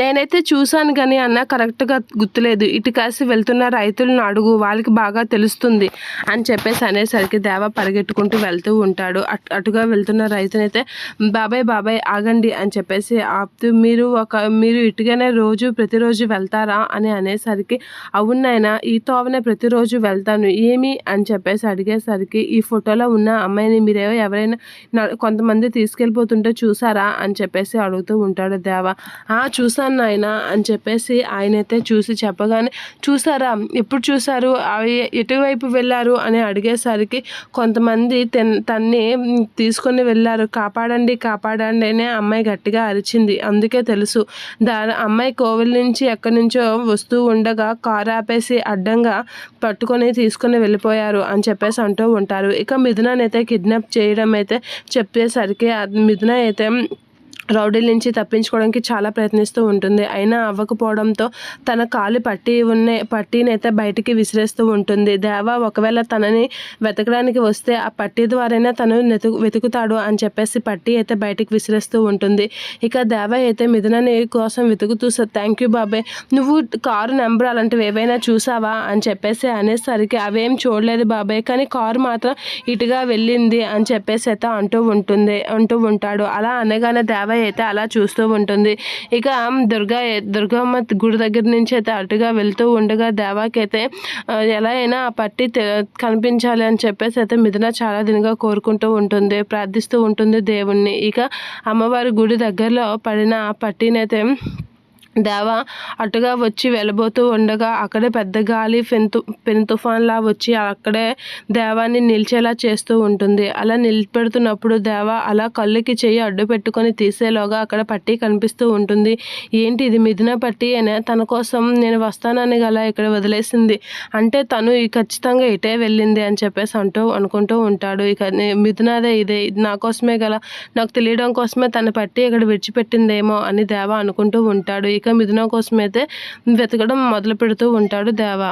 నేనైతే చూశాను కానీ అన్న కరెక్ట్గా గుర్తులేదు. ఇటు కాసి వెళ్తున్న రైతులను అడుగు వాళ్ళకి బాగా తెలుస్తుంది అని చెప్పేసి అనేసరికి దేవ పరిగెట్టుకుంటూ వెళ్తూ ఉంటాడు. అటు అటుగా వెళ్తున్న రైతునైతే బాబాయ్ బాబాయ్ ఆగండి అని చెప్పేసి ఆపుతూ మీరు ఒక మీరు ఇటుగానే రోజు ప్రతిరోజు వెళ్తారా? అని అనేసరికి అవును ఈ తోవనే ప్రతిరోజు వెళ్తాను. ఏమి? అని చెప్పేసి అడిగేసరికి ఈ ఫోటోలో ఉన్న అమ్మాయిని మీరు ఎవరైనా కొంతమంది తీసుకెళ్ళిపోతుంటే చూసారా? అని చెప్పేసి అడుగుతూ ఉంటాడు దేవ. ఆ చూశాను నాయన అని చెప్పేసి ఆయన అయితే చూసి చెప్పగానే చూసారా? ఎప్పుడు చూశారు అవి ఎటువైపు వెళ్ళారు? అని అడిగేసరికి కొంతమంది తన్ని తీసుకొని వెళ్ళారు. కాపాడండి కాపాడండి అని అమ్మాయి గట్టిగా అరిచింది. అందుకే తెలుసు దాని అమ్మాయి కోవిల్ నుంచి ఎక్కడి నుంచో వస్తూ ఉండగా కారు ఆపేసి అడ్డంగా పట్టుకొని తీసుకొని వెళ్ళిపోయారు అని చెప్పేసి అంటూ ఉంటారు. ఇక మిథునాన్ని కిడ్నాప్ చేయడం అయితే చెప్పేసరికి మిథున అయితే రౌడీల నుంచి తప్పించుకోవడానికి చాలా ప్రయత్నిస్తూ ఉంటుంది. అయినా అవ్వకపోవడంతో తన కాలు పట్టి ఉన్న పట్టీని అయితే బయటికి విసిరేస్తూ ఉంటుంది. దేవ ఒకవేళ తనని వెతకడానికి వస్తే ఆ పట్టీ ద్వారానే తను వెతుకు వెతుకుతాడు అని చెప్పేసి పట్టీ అయితే బయటికి విసిరేస్తూ ఉంటుంది. ఇక దేవ అయితే మిథునని కోసం వెతుకుతూ థ్యాంక్ యూ బాబాయ్ నువ్వు కారు నెంబర్ అలాంటివి ఏవైనా చూసావా? అని చెప్పేసి అనేసరికి అవేం చూడలేదు బాబాయ్ కానీ కారు మాత్రం ఇటుగా వెళ్ళింది అని చెప్పేసి అయితే అంటూ ఉంటుంది అంటూ ఉంటాడు. అలా అనగానే దేవ అయితే అలా చూస్తూ ఉంటుంది. ఇక దుర్గా దుర్గమ్మ గుడి దగ్గర నుంచి అయితే అటుగా వెళ్తూ ఉండగా దేవాకైతే ఎలా అయినా ఆ పట్టి కనిపించాలి అని చెప్పేసి అయితే మిథున చాలా దినగా కోరుకుంటూ ఉంటుంది ప్రార్థిస్తూ ఉంటుంది దేవుణ్ణి. ఇక అమ్మవారి గుడి దగ్గరలో పడిన ఆ పట్టినైతే అయితే దేవ అటుగా వచ్చి వెళ్ళబోతూ ఉండగా అక్కడే పెద్ద గాలి పెను తు పెను తుఫాన్లా వచ్చి అక్కడే దేవాన్ని నిలిచేలా చేస్తూ ఉంటుంది. అలా నిలబెడుతున్నప్పుడు దేవ అలా కళ్ళుకి చెయ్యి అడ్డు పెట్టుకొని తీసేలోగా అక్కడ పట్టి కనిపిస్తూ ఉంటుంది. ఏంటి ఇది మిథున పట్టి అనే తన కోసం నేను వస్తానని గల ఇక్కడ వదిలేసింది. అంటే తను ఈ ఖచ్చితంగా ఇటే వెళ్ళింది అని చెప్పేసి అంటూ అనుకుంటూ ఉంటాడు. ఇక మిథునదే ఇదే ఇది. నా కోసమే గల నాకు తెలియడం కోసమే తన పట్టి ఇక్కడ విడిచిపెట్టిందేమో అని దేవ అనుకుంటూ ఉంటాడు. ఇక మిథున కోసమైతే వెతకడం మొదలు పెడుతూ ఉంటాడు దేవ.